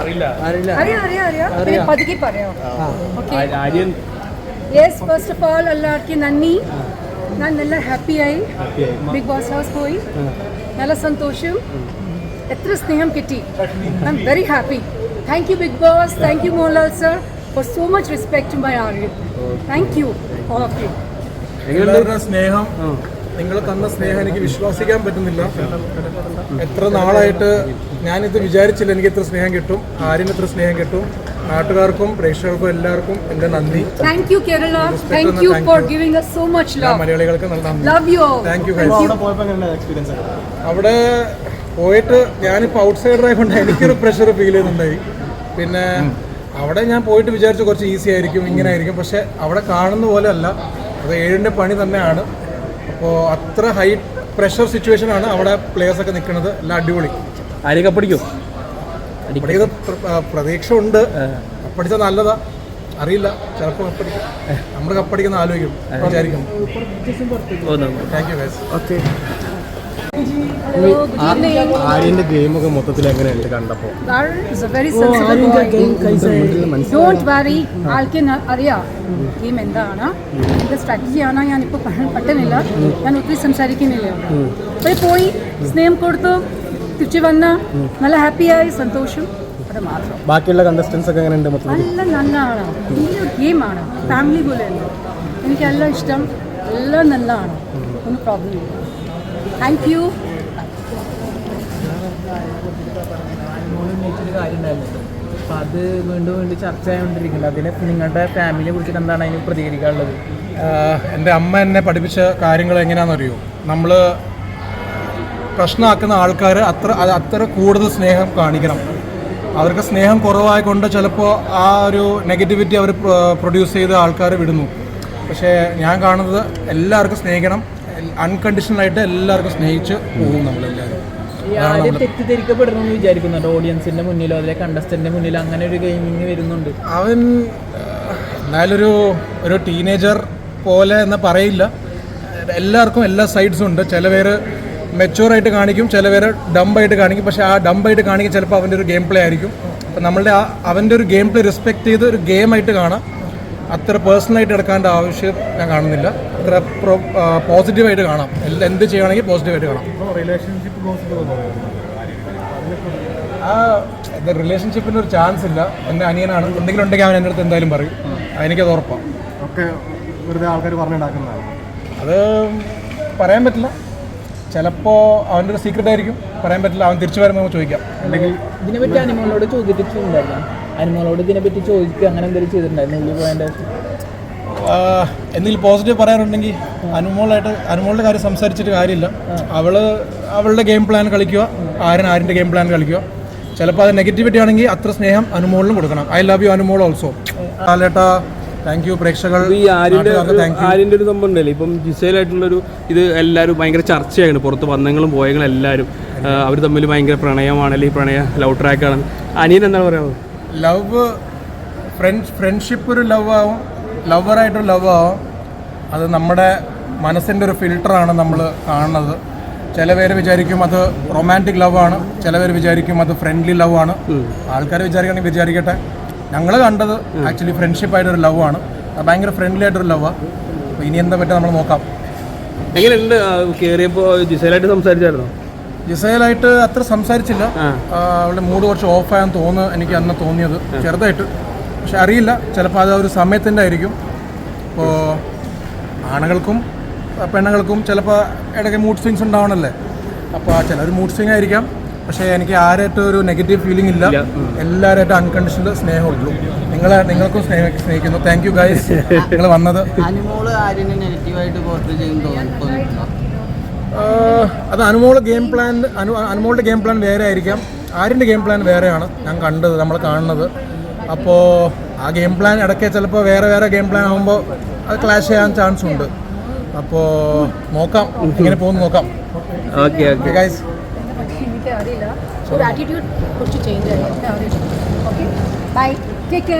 അറിയില്ല. അറിയില്ല. അറിയാം അറിയാം അറിയാം. പിന്നെ പതുക്കെ പറയാം. Okay yes first of all എല്ലാവർക്കും നന്ദി. ഞാൻ നല്ല ഹാപ്പിയായി. ബിഗ് ബോസ് ഹൗസ് പോയി. നല്ല സന്തോഷം. എത്ര സ്നേഹം കിട്ടി. I'm very happy thank you big boss thank you Mohanlal sir for so much respect my Aryan thank you all of you എല്ലാവരുടെ സ്നേഹം? നിങ്ങൾ തന്ന സ്നേഹം എനിക്ക് വിശ്വസിക്കാൻ പറ്റുന്നില്ല. എത്ര നാളായിട്ട് ഞാനിത് വിചാരിച്ചില്ല എനിക്ക് ഇത്ര സ്നേഹം കിട്ടും ആരും ഇത്ര സ്നേഹം കിട്ടും നാട്ടുകാർക്കും പ്രേക്ഷകർക്കും എല്ലാവർക്കും എന്റെ നന്ദി. Thank you Kerala thank you for giving so much love മലയാളികൾക്ക് നല്ല നന്ദി. Thank you experience. അവിടെ പോയിട്ട് ഞാനിപ്പോൾ ഔട്ട്സൈഡർ ആയതുകൊണ്ട് എനിക്കൊരു പ്രഷർ ഫീൽ ചെയ്യുന്നുണ്ടായി. പിന്നെ അവിടെ ഞാൻ പോയിട്ട് വിചാരിച്ചു കുറച്ച് ഈസി ആയിരിക്കും ഇങ്ങനെ ആയിരിക്കും. പക്ഷെ അവിടെ കാണുന്ന പോലെ അല്ല അത് ഏഴിന്റെ പണി തന്നെയാണ്. അപ്പോൾ അത്ര ഹൈ പ്രഷർ സിറ്റുവേഷൻ ആണ് അവിടെ പ്ലേയേഴ്സ് ഒക്കെ നിൽക്കുന്നത്. എല്ലാം അടിപൊളി. ആര്യ കപ്പടിക്കും പ്രതീക്ഷ ഉണ്ട് കപ്പടിച്ച നല്ലതാ. അറിയില്ല. ചിലപ്പോൾ കപ്പടിക്കും. നമ്മൾ കപ്പടിക്കുന്ന ആലോചിക്കും. വിചാരിക്കും. ഓക്കെ. ആര്യന്റെ ഗെയിമൊക്കെ മൊത്തത്തിൽ എങ്ങനെയുണ്ട് കണ്ടപ്പോ? അറിയാം. ഗെയിം എന്താണ്? എന്റെ സ്ട്രാറ്റജിയാണ് ഞാൻ ഇപ്പൊ പറ്റുന്നില്ല ഞാൻ ഒത്തിരി സംസാരിക്കുന്നില്ല. പോയി സ്നേഹം കൊടുത്തു. തിരിച്ചു വന്ന നല്ല ഹാപ്പിയായി സന്തോഷം അത് മാത്രം. ബാക്കിയുള്ള കണ്ടസ്റ്റൻസ് ഒക്കെ എങ്ങനെ ഉണ്ട് നല്ല നല്ലതാണ് വലിയ ഗെയിമാണ്. ഫാമിലി പോലെയല്ല എനിക്കെല്ലാം ഇഷ്ടം. എല്ലാം നല്ലതാണ് ഒന്നും പ്രോബ്ലം ഇല്ല. താങ്ക് യു അപ്പം അത് വീണ്ടും വീണ്ടും ചർച്ച ആയിക്കൊണ്ടിരിക്കുന്നുണ്ട് അതിന് നിങ്ങളുടെ ഫാമിലിയെ കുറിച്ചിട്ട് എന്താണ് അതിന് പ്രതികരിക്കാനുള്ളത് എന്റെ അമ്മ എന്നെ പഠിപ്പിച്ച കാര്യങ്ങൾ എങ്ങനെയാണെന്ന് അറിയോ നമ്മൾ പ്രശ്നമാക്കുന്ന ആൾക്കാർ അത്ര അത്ര കൂടുതൽ സ്നേഹം കാണിക്കണം. അവർക്ക് സ്നേഹം കുറവായതുകൊണ്ട് ചിലപ്പോൾ ആ ഒരു നെഗറ്റിവിറ്റി അവർ പ്രൊഡ്യൂസ് ചെയ്ത് ആൾക്കാർ വിടുന്നു. പക്ഷേ ഞാൻ കാണുന്നത് എല്ലാവർക്കും സ്നേഹിക്കണം. അൺകണ്ടീഷണലായിട്ട് എല്ലാവർക്കും സ്നേഹിച്ച് പോകും നമ്മളെല്ലാവരും. തെറ്റിദ്ധരിക്കപ്പെടണമെന്ന് വിചാരിക്കുന്നുണ്ട് ഓഡിയൻസിന്റെ മുന്നിലോ അതിലെ കണ്ടസ്റ്റന്റിന്റെ മുന്നിലോ അങ്ങനെ ഒരു ഗെയിമിങ് വരുന്നുണ്ട്. അവൻ എന്നാലൊരു എന്നാലും ഒരു ഒരു ടീനേജർ പോലെ എന്ന് പറയില്ല. എല്ലാവർക്കും എല്ലാ സൈഡ്സും ഉണ്ട്. ചില പേര് മെച്ചുവറായിട്ട് കാണിക്കും ചില പേര് ഡംബായിട്ട് കാണിക്കും. പക്ഷേ ആ ഡംബായിട്ട് കാണിക്കും ചിലപ്പോൾ അവന്റെ ഒരു ഗെയിം പ്ലേ ആയിരിക്കും. അപ്പം നമ്മളുടെ ആ അവന്റെ ഒരു ഗെയിം പ്ലേ റെസ്പെക്ട് ചെയ്ത് ഒരു ഗെയിമായിട്ട് കാണാം. അത്ര പേഴ്സണലായിട്ട് എടുക്കേണ്ട ആവശ്യം ഞാൻ കാണുന്നില്ല. അത്ര പോസിറ്റീവായിട്ട് കാണാം. എല്ലാം എന്ത് ചെയ്യുകയാണെങ്കിൽ പോസിറ്റീവായിട്ട് കാണാം. ആ റിലേഷൻഷിപ്പിന് ഒരു ചാൻസ് ഇല്ല. എന്റെ അനിയനാണ്. എന്തെങ്കിലും ഉണ്ടെങ്കിൽ അവൻ എന്റെ അടുത്ത് എന്തായാലും പറയും. എനിക്കത് ഉറപ്പാണ് ഒക്കെ വെറുതെ ആൾക്കാർ പറഞ്ഞുണ്ടാക്കുന്നതാണ്? അത് പറയാൻ പറ്റില്ല. ചിലപ്പോൾ അവന്റെ ഒരു സീക്രട്ട് ആയിരിക്കും. പറയാൻ പറ്റില്ല. അവൻ തിരിച്ചു വരുമ്പോൾ നമുക്ക് ചോദിക്കാം. അല്ലെങ്കിൽ ഇതിനെപ്പറ്റി അനിമോളോട് ചോദിച്ചിട്ടുണ്ടായിരുന്നു? അനിമോളോട് ഇതിനെപ്പറ്റി ചോദിക്കുക അങ്ങനെ എന്തെങ്കിലും ചെയ്തിട്ടുണ്ടായിരുന്നു? ഉള്ളി പോയതിന്റെ എന്തെങ്കിലും പോസിറ്റീവ് പറയാനുണ്ടെങ്കിൽ അനുമോളായിട്ട് അനുമോളുടെ കാര്യം സംസാരിച്ചിട്ട് കാര്യമില്ല. അവൾ അവളുടെ ഗെയിം പ്ലാൻ കളിക്കുക. ആരും ആരിന്റെ ഗെയിം പ്ലാൻ കളിക്കുക. ചിലപ്പോൾ അത് നെഗറ്റിവിറ്റി ആണെങ്കിൽ അത്ര സ്നേഹം അനുമോളിനും കൊടുക്കണം. I love you Anumol also ലാലേട്ടാ thank you പ്രേക്ഷകൾ ഈ ആര്യന്റെ ആര്യന്റെ ഒരു സംഭവം ഉണ്ടല്ലേ? ഇപ്പം ജിസയിലായിട്ടുള്ളൊരു ഇത് എല്ലാവരും ഭയങ്കര ചർച്ചയാണ്. പുറത്ത് വന്നങ്ങളും പോയങ്ങളും എല്ലാവരും. അവർ തമ്മിൽ ഭയങ്കര പ്രണയമാണ്. അല്ലെങ്കിൽ പ്രണയ ലവ് ട്രാക്കാണ് അനിയൻ എന്താണ് പറയുന്നത് ലവ് ഫ്രണ്ട്സ് ഫ്രണ്ട്ഷിപ്പ് ഒരു ലവ് ആവും. ലവറായിട്ടൊരു ലവ് ആവും. അത് നമ്മുടെ മനസ്സിന്റെ ഒരു ഫിൽട്ടറാണ് നമ്മൾ കാണുന്നത്. ചില പേര് വിചാരിക്കും അത് റൊമാന്റിക് ലവ് ആണ്. ചില പേര് വിചാരിക്കും അത് ഫ്രണ്ട്ലി ലവ് ആണ്. ആൾക്കാർ വിചാരിക്കണമെങ്കിൽ വിചാരിക്കട്ടെ. ഞങ്ങൾ കണ്ടത് ആക്ച്വലി ഫ്രണ്ട്ഷിപ്പ് ആയിട്ടൊരു ലവ് ആണ്. ഭയങ്കര ഫ്രണ്ട്ലി ആയിട്ടൊരു ലവാണ് അപ്പോൾ ഇനി എന്താ പറ്റുക നമ്മൾ നോക്കാം. എങ്ങനെയുണ്ട് കയറിയപ്പോൾ ജിസയിലായിട്ട് സംസാരിച്ചായിരുന്നോ? ജിസയിലായിട്ട് അത്ര സംസാരിച്ചില്ല. അവളുടെ മൂഡ് കുറച്ച് ഓഫ് ഓഫായെന്ന് തോന്നുന്നു എനിക്ക് അന്ന് തോന്നിയത്. ചെറുതായിട്ട്. പക്ഷെ അറിയില്ല. ചിലപ്പോൾ അത് ഒരു സമയത്തിന്റെ ആയിരിക്കും. ഇപ്പോൾ ആണുങ്ങൾക്കും പെണ്ണുങ്ങൾക്കും ചിലപ്പോൾ ഇടയ്ക്ക് മൂഡ് സ്വിങ്സ് ഉണ്ടാവണല്ലേ? അപ്പോൾ ചിലർ മൂഡ് സ്വിങ് ആയിരിക്കാം. പക്ഷേ എനിക്ക് ആരായിട്ടും ഒരു നെഗറ്റീവ് ഫീലിംഗ് ഇല്ല. എല്ലാവരായിട്ടും അൺകണ്ടീഷണൽ സ്നേഹമുള്ളൂ. നിങ്ങളെ നിങ്ങൾക്കും സ്നേഹ സ്നേഹിക്കുന്നു. താങ്ക് യു ഗൈസ് നിങ്ങൾ വന്നത്? അത് അനുമോൾ ഗെയിം പ്ലാൻ അനു അനുമോളുടെ ഗെയിം പ്ലാൻ വേറെ ആയിരിക്കാം. ആര്യന്റെ ഗെയിം പ്ലാൻ വേറെയാണ് ഞാൻ കണ്ടത് നമ്മൾ കാണുന്നത്. അപ്പോൾ ആ ഗെയിം പ്ലാൻ ഇടയ്ക്ക് ചിലപ്പോൾ വേറെ വേറെ ഗെയിം പ്ലാൻ ആകുമ്പോൾ അത് ക്ലാഷ് ചെയ്യാൻ ചാൻസ് ഉണ്ട്. അപ്പോൾ നോക്കാം. ഇങ്ങനെ പോകുന്നു നോക്കാം. ഓക്കെ ഓക്കെ ഗൈസ് എനിക്ക് അറിയില്ല. ഒരു ആറ്റിറ്റ്യൂഡ് കുറച്ച് ചേഞ്ച് ആയി അറിയില്ല ഓക്കെ ബൈ ടേക്ക് കെയർ